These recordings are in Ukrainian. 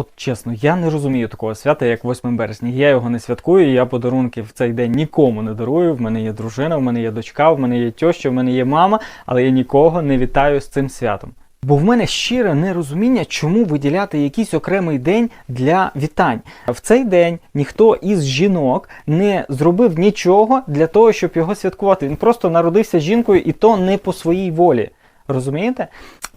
От чесно, я не розумію такого свята, як 8 березня. Я його не святкую, я подарунки в цей день нікому не дарую. В мене є дружина, в мене є дочка, в мене є тьоща, в мене є мама, але я нікого не вітаю з цим святом. Бо в мене щире нерозуміння, чому виділяти якийсь окремий день для вітань. В цей день ніхто із жінок не зробив нічого для того, щоб його святкувати. Він просто народився жінкою, і то не по своїй волі. Розумієте?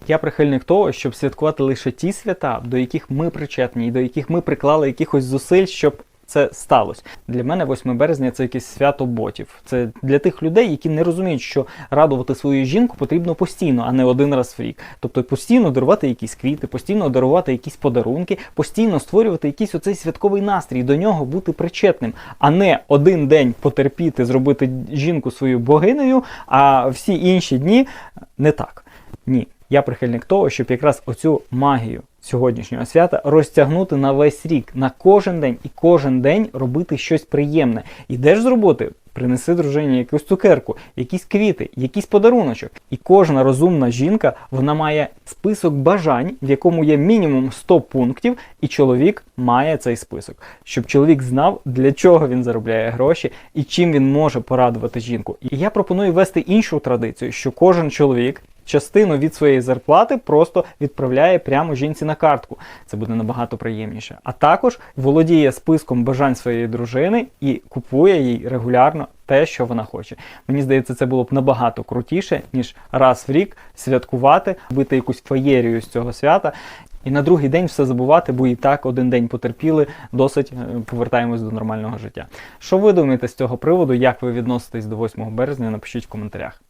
Я прихильник того, щоб святкувати лише ті свята, до яких ми причетні, і до яких ми приклали якихось зусиль, щоб це сталося. Для мене 8 березня це якесь свято ботів. Це для тих людей, які не розуміють, що радувати свою жінку потрібно постійно, а не один раз в рік. Тобто постійно дарувати якісь квіти, постійно дарувати якісь подарунки, постійно створювати якийсь оцей святковий настрій, до нього бути причетним, а не один день потерпіти, зробити жінку свою богинею, а всі інші дні не так. Ні. Я прихильник того, щоб якраз оцю магію сьогоднішнього свята розтягнути на весь рік, на кожен день і кожен день робити щось приємне. Ідеш з роботи, принеси дружині якусь цукерку, якісь квіти, якийсь подаруночок. І кожна розумна жінка вона має список бажань, в якому є мінімум 100 пунктів, і чоловік має цей список, щоб чоловік знав, для чого він заробляє гроші і чим він може порадувати жінку. І я пропоную ввести іншу традицію, що кожен чоловік частину від своєї зарплати просто відправляє прямо жінці на картку. Це буде набагато приємніше. А також володіє списком бажань своєї дружини і купує їй регулярно те, що вона хоче. Мені здається, це було б набагато крутіше, ніж раз в рік святкувати, робити якусь феєрію з цього свята. І на другий день все забувати, бо і так один день потерпіли, досить е, повертаємось до нормального життя. Що ви думаєте з цього приводу? Як ви відноситесь до 8 березня? Напишіть в коментарях.